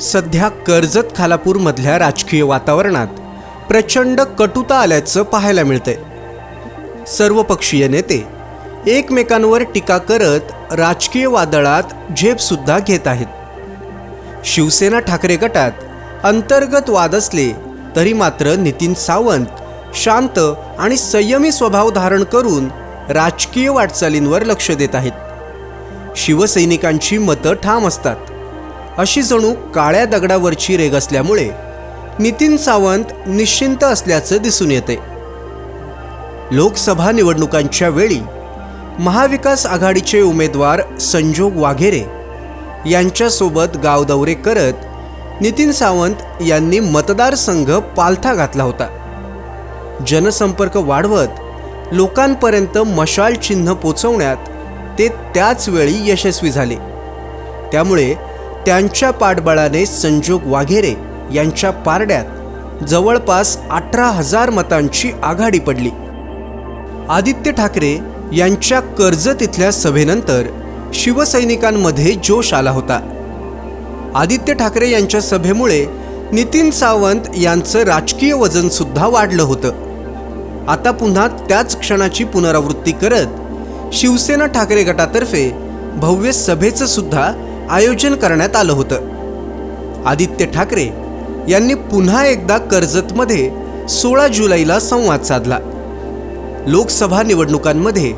सध्या कर्जत खालापूरमधल्या राजकीय वातावरणात प्रचंड कटुता आल्याचं पाहायला मिळतंय. सर्वपक्षीय नेते एकमेकांवर टीका करत राजकीय वादळात झेपसुद्धा घेत आहेत. शिवसेना ठाकरे गटात अंतर्गत वाद असले तरी मात्र नितीन सावंत शांत आणि संयमी स्वभाव धारण करून राजकीय वाटचालींवर लक्ष देत आहेत. शिवसैनिकांची मतं ठाम असतात. अशी जणू काळ्या दगडावरची रेग असल्यामुळे नितीन सावंत निश्चिंत असल्याचं दिसून येते. लोकसभा निवडणुकांच्या वेळी महाविकास आघाडीचे उमेदवार संजोग वाघेरे यांच्यासोबत गाव दौरे करत नितीन सावंत यांनी मतदारसंघ पालथा घातला होता. जनसंपर्क वाढवत लोकांपर्यंत मशाल चिन्ह पोचवण्यात ते त्याच वेळी यशस्वी झाले. त्यामुळे त्यांच्या पाठबळाने संजोग वाघेरे यांच्या पारड्यात जवळपास अठरा हजार मतांची आघाडी पडली. आदित्य ठाकरे यांच्या कर्जत इथल्या सभेनंतर शिवसैनिकांमध्ये जोश आला होता. आदित्य ठाकरे यांच्या सभेमुळे नितीन सावंत यांचं राजकीय वजन सुद्धा वाढलं होतं. आता पुन्हा त्याच क्षणाची पुनरावृत्ती करत शिवसेना ठाकरे गटातर्फे भव्य सभेचं सुद्धा आयोजन करण्यात आलं होतं. आदित्य ठाकरे यांनी पुन्हा एकदा कर्जतमध्ये सोळा जुलैला संवाद साधला. लोकसभा निवडणुकांमध्ये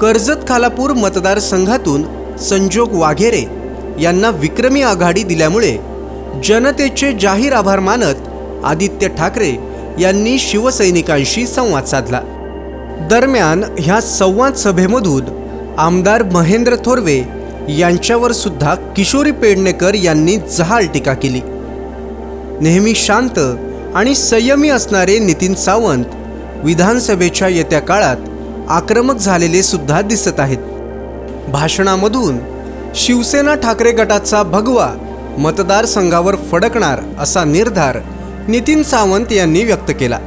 कर्जत खालापूर मतदारसंघातून संजोग वाघेरे यांना विक्रमी आघाडी दिल्यामुळे जनतेचे जाहीर आभार मानत आदित्य ठाकरे यांनी शिवसैनिकांशी संवाद साधला. दरम्यान ह्या संवाद सभेमधून आमदार महेंद्र थोरवे यांच्यावर सुद्धा किशोरी पेडणेकर यांनी जहाल टीका केली. नेहमी शांत आणि संयमी असणारे नितीन सावंत विधानसभेच्या येत्या काळात आक्रमक झालेले सुद्धा दिसत आहेत. भाषणामधून शिवसेना ठाकरे गटाचा भगवा मतदारसंघावर फडकणार असा निर्धार नितीन सावंत यांनी व्यक्त केला.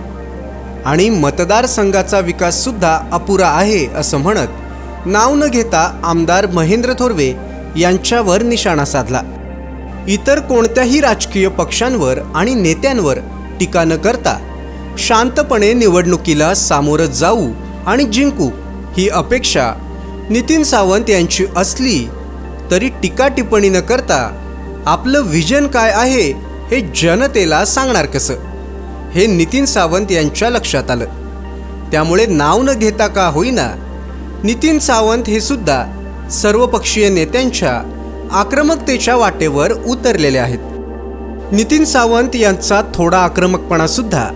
आणि मतदारसंघाचा विकास सुद्धा अपुरा आहे असं म्हणत नाव न घेता आमदार महेंद्र थोरवे यांच्यावर निशाणा साधला. इतर कोणत्याही राजकीय पक्षांवर आणि नेत्यांवर टीका न करता शांतपणे निवडणुकीला सामोरं जाऊ आणि जिंकू ही अपेक्षा नितीन सावंत यांची असली तरी टीका टिप्पणी न करता आपलं विजन काय आहे हे जनतेला सांगणार कसं? हे नितीन सावंत यांच्या लक्षात आलं. त्यामुळे नाव न घेता का होईना नितीन सावंत हे सुद्धा सर्वपक्षीय नेत्यांच्या आक्रमकतेच्या वाटेवर उतरलेले आहेत. नितीन सावंत यांचा थोडा आक्रमकपणा सुद्धा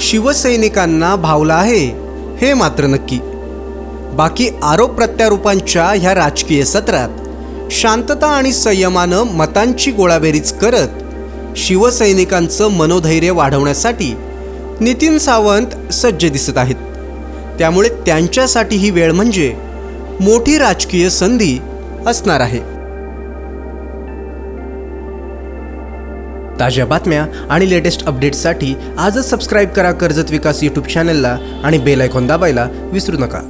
शिवसैनिकांना भावला आहे हे मात्र नक्की. बाकी आरोप प्रत्यारोपांच्या ह्या राजकीय सत्रात शांतता आणि संयमानं मतांची गोळाबेरीज करत शिवसैनिकांचं मनोधैर्य वाढवण्यासाठी नितीन सावंत सज्ज दिसत आहेत. त्यामुळे त्यांच्यासाठी ही वेळ म्हणजे मोठी राजकीय संधी असणार आहे. ताज्या बातम्या आणि लेटेस्ट अपडेट्ससाठी आजच सबस्क्राईब करा कर्जत विकास यूट्यूब चॅनलला आणि बेल आयकॉन दाबायला विसरू नका.